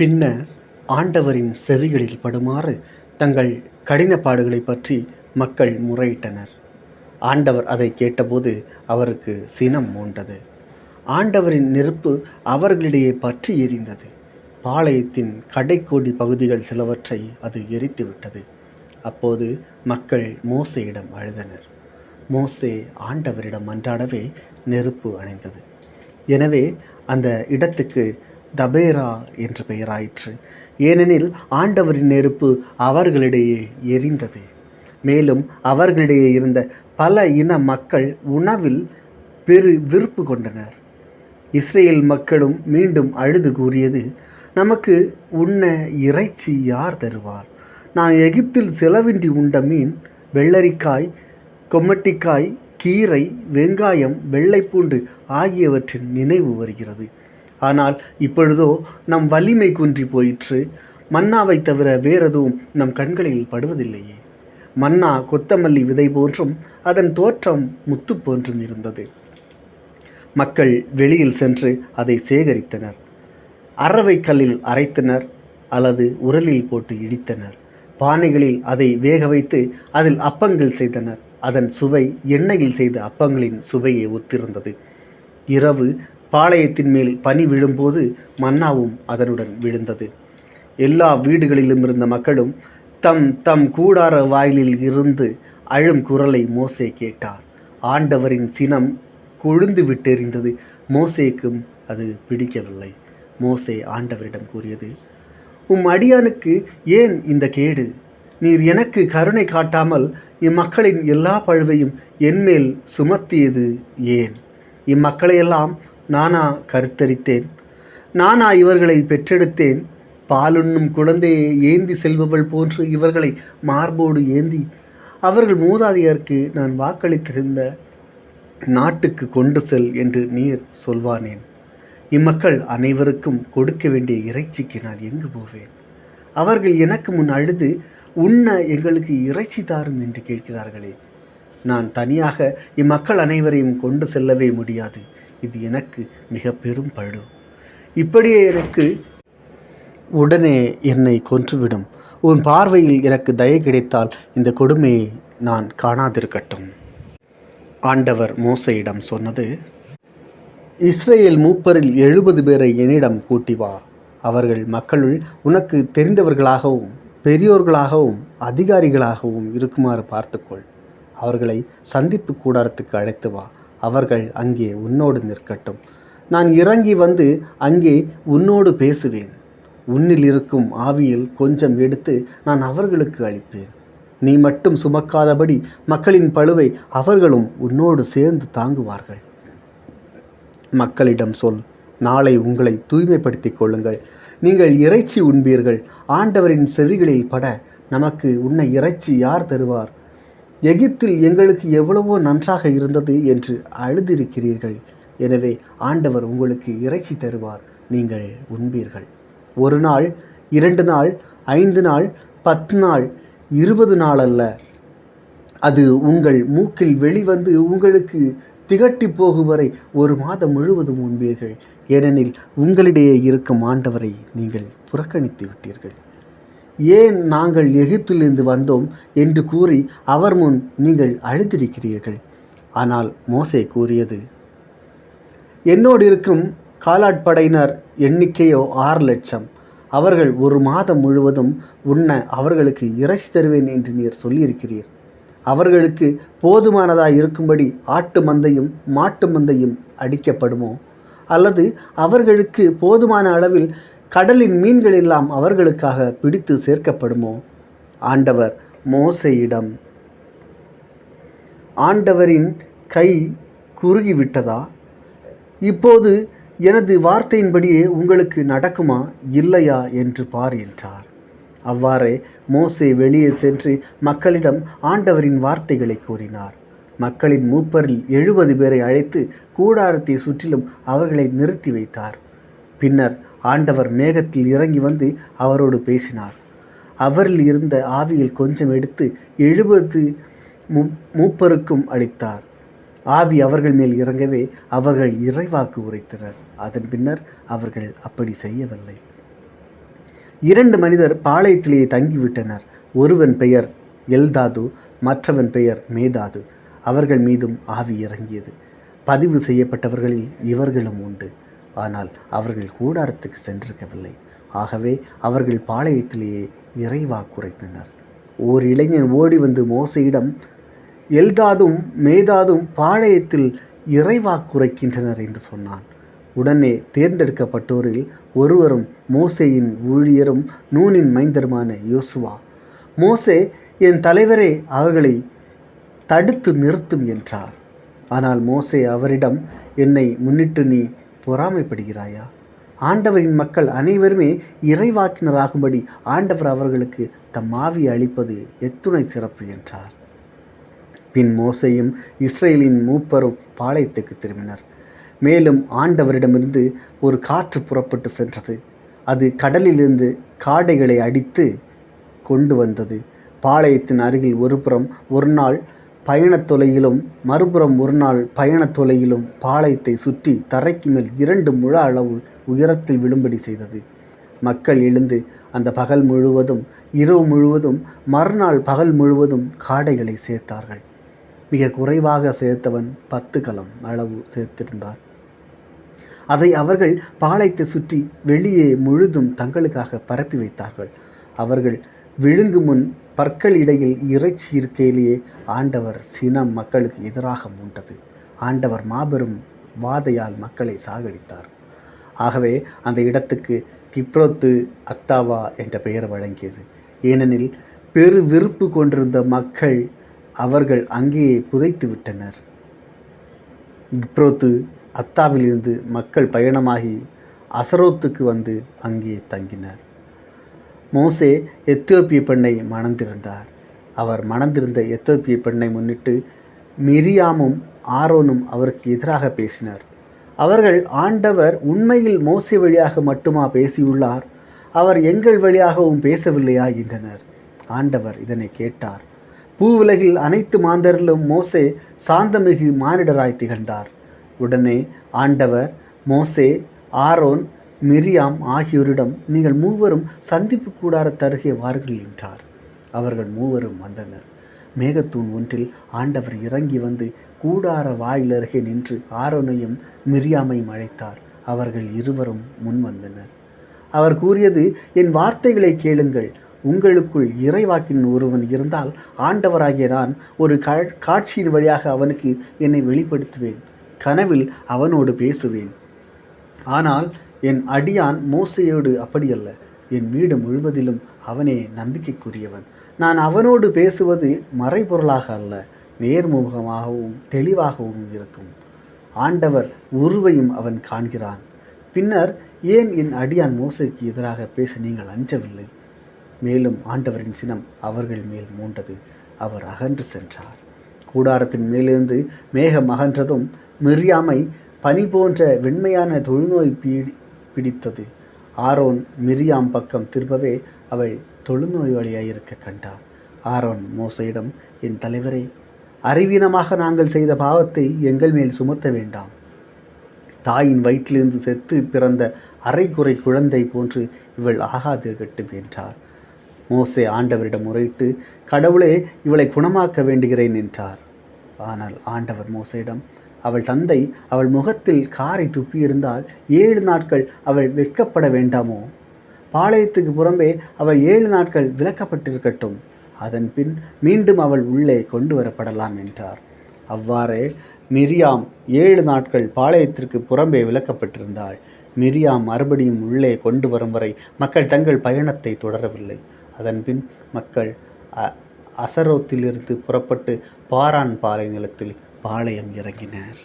பின்னர் ஆண்டவரின் செவிகளில் படுமாறு தங்கள் கடினப்பாடுகளைப் பற்றி மக்கள் முறையிட்டனர். ஆண்டவர் அதை கேட்டபோது அவருக்கு சினம் மூண்டது. ஆண்டவரின் நெருப்பு அவர்களிடையே பற்றி எரிந்தது. பாளையத்தின் கடைக்கோடி பகுதிகள் சிலவற்றை அது எரித்து விட்டது. அப்போது மக்கள் மோசையிடம் அழுதனர். மோசே ஆண்டவரிடம் மன்றாடவே நெருப்பு அணைந்தது. எனவே அந்த இடத்துக்கு தபேரா என்று பெயராயிற்று. ஏனெனில் ஆண்டவரின் நெருப்பு அவர்களிடையே எரிந்தது. மேலும் அவர்களிடையே இருந்த பல இன மக்கள் உணவில் பெரு விருப்பு கொண்டனர். இஸ்ரேல் மக்களும் மீண்டும் அழுது கூறியது நமக்கு உண்ண இறைச்சி யார் தருவார்? நான் எகிப்தில் செலவின்றி உண்ட மீன் வெள்ளரிக்காய் கொம்மட்டிக்காய் கீரை வெங்காயம் வெள்ளைப்பூண்டு ஆகியவற்றின் நினைவு வருகிறது. ஆனால் இப்பொழுதோ நம் வலிமை குன்றி போயிற்று. மன்னாவை தவிர வேறெதுவும் நம் கண்களில் படுவதில்லையே. மன்னா கொத்தமல்லி விதை போன்றும் அதன் தோற்றம் முத்து போன்றும் இருந்தது. மக்கள் வெளியில் சென்று அதை சேகரித்தனர். அரவை கல்லில் அரைத்தனர் அல்லது உரலில் போட்டு இடித்தனர். பானைகளில் அதை வேக வைத்து அதில் அப்பங்கள் செய்தனர். அதன் சுவை எண்ணெயில் செய்த அப்பங்களின் சுவையை ஒத்திருந்தது. இரவு பாளையத்தின் மேல் பனி விழும்போது மன்னாவும் அதனுடன் விழுந்தது. எல்லா வீடுகளிலும் இருந்த மக்களும் தம் தம் கூடார வாயிலில் இருந்து அழும் குரலை மோசே கேட்டார். ஆண்டவரின் சினம் கொழுந்து விட்டெறிந்தது. மோசேக்கும் அது பிடிக்கவில்லை. மோசே ஆண்டவரிடம் கூறியது உம் அடியானுக்கு ஏன் இந்த கேடு? நீர் எனக்கு கருணை காட்டாமல் இம்மக்களின் எல்லா பழுவையும் என்மேல் சுமத்தியது ஏன்? இம்மக்களையெல்லாம் நானா கருத்தரித்தேன். நானா இவர்களை பெற்றெடுத்தேன். பாலுண்ணும் குழந்தையை ஏந்தி செல்பவள் போன்று இவர்களை மார்போடு ஏந்தி அவர்கள் மூதாதையருக்கு நான் வாக்களித்திருந்த நாட்டுக்கு கொண்டு செல் என்று நீர் சொல்வானேன். இம்மக்கள் அனைவருக்கும் கொடுக்க வேண்டிய இறைச்சிக்கு நான் எங்கு போவேன்? அவர்கள் எனக்கு முன் அழுது உண்ண எங்களுக்கு இறைச்சி தாரும் என்று கேட்கிறார்களே. நான் தனியாக இம்மக்கள் அனைவரையும் கொண்டு செல்லவே முடியாது. இது எனக்கு மிக பெரும் பழு இப்படியே எனக்கு உடனே என்னை கொன்றுவிடும். உன் பார்வையில் எனக்கு தயை கிடைத்தால் இந்த கொடுமையை நான் காணாதிருக்கட்டும். ஆண்டவர் மோசையிடம் சொன்னது இஸ்ரேல் மூப்பரில் எழுபது பேரை என்னிடம் கூட்டி வா. அவர்கள் மக்களுள் உனக்கு தெரிந்தவர்களாகவும் பெரியோர்களாகவும் அதிகாரிகளாகவும் இருக்குமாறு பார்த்துக்கொள். அவர்களை சந்திப்பு கூடாரத்துக்கு அழைத்து வா. அவர்கள் அங்கே உன்னோடு நிற்கட்டும். நான் இறங்கி வந்து அங்கே உன்னோடு பேசுவேன். உன்னில் இருக்கும் ஆவியில் கொஞ்சம் எடுத்து நான் அவர்களுக்கு அளிப்பேன். நீ மட்டும் சுமக்காதபடி மக்களின் பழுவை அவர்களும் உன்னோடு சேர்ந்து தாங்குவார்கள். மக்களிடம் சொல் நாளை உங்களை தூய்மைப்படுத்திக் கொள்ளுங்கள். நீங்கள் இறைச்சி உண்பீர்கள். ஆண்டவரின் செவிகளில் பட நமக்கு உன்னை இறைச்சி யார் தருவார்? எகிப்தில் எங்களுக்கு எவ்வளவோ நன்றாக இருந்தது என்று அழுதிருக்கிறீர்கள். எனவே ஆண்டவர் உங்களுக்கு இறைச்சி தருவார். நீங்கள் உண்பீர்கள். ஒரு நாள் இரண்டு நாள் ஐந்து நாள் பத்து நாள் இருபது நாள் அல்ல. அது உங்கள் மூக்கில் வெளிவந்து உங்களுக்கு திகட்டி போகும் வரை ஒரு மாதம் முழுவதும் உண்பீர்கள். ஏனெனில் உங்களிடையே இருக்கும் ஆண்டவரை நீங்கள் புறக்கணித்து விட்டீர்கள். ஏன் நாங்கள் எகிப்திலிருந்து வந்தோம் என்று கூறி அவர் முன் நீங்கள் அழுத்திருக்கிறீர்கள்? ஆனால் மோசே கூறியது என்னோடு இருக்கும் காலாட்படையினர் எண்ணிக்கையோ ஆறு லட்சம். அவர்கள் ஒரு மாதம் முழுவதும் உண்ண அவர்களுக்கு இறைச்சி தருவேன் என்று நீர் சொல்லியிருக்கிறீர். அவர்களுக்கு போதுமானதாக இருக்கும்படி ஆட்டு மந்தையும் மாட்டு மந்தையும் அடிக்கப்படுமோ? அல்லது அவர்களுக்கு போதுமான அளவில் கடலின் மீன்கள் எல்லாம் அவர்களுக்காக பிடித்து சேர்க்கப்படுமோ? ஆண்டவர் மோசையிடம் ஆண்டவரின் கை குறுகிவிட்டதா? இப்போது எனது வார்த்தையின்படியே உங்களுக்கு நடக்குமா? இல்லையா? என்று பார் என்றார். அவ்வாறே மோசே வெளியே சென்று மக்களிடம் ஆண்டவரின் வார்த்தைகளை கூறினார். மக்களின் மூப்பரில் எழுபது பேரை அழைத்து கூடாரத்தை சுற்றிலும் அவர்களை நிறுத்தி வைத்தார். பின்னர் ஆண்டவர் மேகத்தில் இறங்கி வந்து அவரோடு பேசினார். அவரில் இருந்த ஆவியில் கொஞ்சம் எடுத்து எழுபது மூ மூப்பருக்கும் அளித்தார். ஆவி அவர்கள் மேல் இறங்கவே அவர்கள் இறைவாக்கு உரைத்தனர். அதன் பின்னர் அவர்கள் அப்படி செய்யவில்லை. இரண்டு மனிதர் பாளையத்திலேயே தங்கிவிட்டனர். ஒருவன் பெயர் எல்தாது மற்றவன் பெயர் மேதாது. அவர்கள் மீதும் ஆவி இறங்கியது. பதிவு செய்யப்பட்டவர்களில் இவர்களும் உண்டு. ஆனால் அவர்கள் கூடாரத்துக்கு சென்றிருக்கவில்லை. ஆகவே அவர்கள் பாளையத்திலேயே இறைவா குறைத்தனர் ஓர் இளைஞன் ஓடி வந்து மோசையிடம் எல்தாதும் மேதாதும் பாளையத்தில் இறைவா குறைக்கின்றனர் என்று சொன்னான். உடனே தேர்ந்தெடுக்கப்பட்டோரில் ஒருவரும் மோசேயின் ஊழியரும் நூனின் மைந்தருமான யோசுவா மோசே என் தலைவரே அவர்களை தடுத்து நிறுத்தும் என்றார். ஆனால் மோசே அவரிடம் என்னை முன்னிட்டு நீ பொறாமைப்படுகிறாயா? ஆண்டவரின் மக்கள் அனைவருமே இறைவாக்கினராகும்படி ஆண்டவர் அவர்களுக்கு தம் ஆவி அளிப்பது எத்துணை சிறப்பு என்றார். பின் மோசையும் இஸ்ரேலின் மூப்பரும் பாளையத்துக்கு திரும்பினர். மேலும் ஆண்டவரிடமிருந்து ஒரு காற்று புறப்பட்டு சென்றது. அது கடலிலிருந்து காடைகளை அடித்து கொண்டு வந்தது. பாளையத்தின் அருகில் ஒருபுறம் ஒரு நாள் பயணத் தொலையிலும் மறுபுறம் ஒரு நாள் பயணத் தொலையிலும் பாளையத்தை சுற்றி தரைக்கு மேல் இரண்டு முழ அளவு உயரத்தில் விழும்படி செய்தது. மக்கள் எழுந்து அந்த பகல் முழுவதும் இரவு முழுவதும் மறுநாள் பகல் முழுவதும் காடைகளை சேர்த்தார்கள். மிக குறைவாக சேர்த்தவன் பத்து கலம் அளவு சேர்த்திருந்தார். அதை அவர்கள் பாளையத்தை சுற்றி வெளியே முழுதும் தங்களுக்காக பரப்பி வைத்தார்கள். அவர்கள் விழுங்கு முன் பற்கள் இடையில் இறைச்சி இருக்கையிலேயே ஆண்டவர் சினம் மக்களுக்கு எதிராக மூண்டது. ஆண்டவர் மாபெரும் வாதையால் மக்களை சாகடித்தார். ஆகவே அந்த இடத்துக்கு கிப்ரோத்து அத்தாவா என்ற பெயர் வழங்கியது. ஏனெனில் பெரு விருப்பு கொண்டிருந்த மக்கள் அவர்கள் அங்கேயே புதைத்து விட்டனர். கிப்ரோத்து அத்தாவிலிருந்து மக்கள் பயணமாகி அசரோத்துக்கு வந்து அங்கே தங்கினர். மோசே எத்தியோப்பிய பெண்ணை மணந்திருந்தார் அவர் மணந்திருந்த எத்தியோப்பிய பெண்ணை முன்னிட்டு மிரியாமும் ஆரோனும் அவருக்கு எதிராக பேசினர். அவர்கள் ஆண்டவர் உண்மையில் மோசே வழியாக மட்டுமா பேசியுள்ளார்? அவர் எங்கள் வழியாகவும் பேசவில்லையா என்றனர் ஆண்டவர் இதனை கேட்டார். பூவுலகில் அனைத்து மாந்தரிலும் மோசே சாந்தமிகு மானிடராய் திகழ்ந்தார். உடனே ஆண்டவர் மோசே ஆரோன் மிரியாம் ஆகியோரிடம் நீங்கள் மூவரும் சந்திப்பு கூடாரத் தருகே என்றார். அவர்கள் மூவரும் வந்தனர். மேகத்தூண் ஒன்றில் ஆண்டவர் இறங்கி வந்து கூடார வாயிலருகே நின்று ஆரோனையும் மிரியாமையும் அழைத்தார். அவர்கள் இருவரும் முன் வந்தனர். அவர் கூறியது என் வார்த்தைகளை கேளுங்கள். உங்களுக்குள் இறைவாக்கின் ஒருவன் இருந்தால் ஆண்டவராகிய நான் ஒரு காட்சியின் வழியாக அவனுக்கு என்னை வெளிப்படுத்துவேன். கனவில் அவனோடு பேசுவேன். ஆனால் என் அடியான் மோசையோடு அப்படியல்ல. என் வீடு முழுவதிலும் அவனே நம்பிக்கைக்குரியவன். நான் அவனோடு பேசுவது மறைபொருளாக அல்ல நேர்முகமாகவும் தெளிவாகவும் இருக்கும். ஆண்டவர் உருவையும் அவன் காண்கிறான். பின்னர் ஏன் என் அடியான் மோசைக்கு எதிராக பேச நீங்கள் அஞ்சவில்லை? மேலும் ஆண்டவரின் சினம் அவர்கள் மேல் மூண்டது. அவர் அகன்று சென்றார். கூடாரத்தின் மேலிருந்து மேகம் அகன்றதும் மிரியாமை பனி போன்ற வெண்மையான தொழுநோய் பீடி பிடித்தது. ஆரோன் மிரியாம் பக்கம் திரும்பவே அவள் தொழுநோயாளியாக இருக்க கண்டார் ஆரோன் மோசையிடம் என் தலைவரே அறிவீனமாக நாங்கள் செய்த பாவத்தை எங்கள் மேல் சுமத்த வேண்டாம். தாயின் வயிற்றிலிருந்து செத்து பிறந்த அரைக்குறை குழந்தை போன்று இவள் ஆகாதிருக்கட்டும் என்றார். மோசே ஆண்டவரிடம் முறையிட்டு கடவுளே இவளை குணமாக்க வேண்டுகிறேன் என்றார். ஆனால் ஆண்டவர் மோசையிடம் அவள் தந்தை அவள் முகத்தில் காரை துப்பியிருந்தால் ஏழு நாட்கள் அவள் வெட்கப்பட வேண்டாமோ? பாளையத்துக்கு புறம்பே அவள் ஏழு நாட்கள் விலக்கப்பட்டிருக்கட்டும் அதன் பின் மீண்டும் அவள் உள்ளே கொண்டு வரப்படலாம் என்றார். அவ்வாறே மிரியாம் ஏழு நாட்கள் பாளையத்திற்கு புறம்பே விலக்கப்பட்டிருந்தாள் மிரியாம் மறுபடியும் உள்ளே கொண்டு வரும் வரை மக்கள் தங்கள் பயணத்தை தொடரவில்லை. அதன்பின் மக்கள் அசரோத்திலிருந்து புறப்பட்டு பாரான் பாலை நிலத்தில் பாளையம் இறங்கினர்.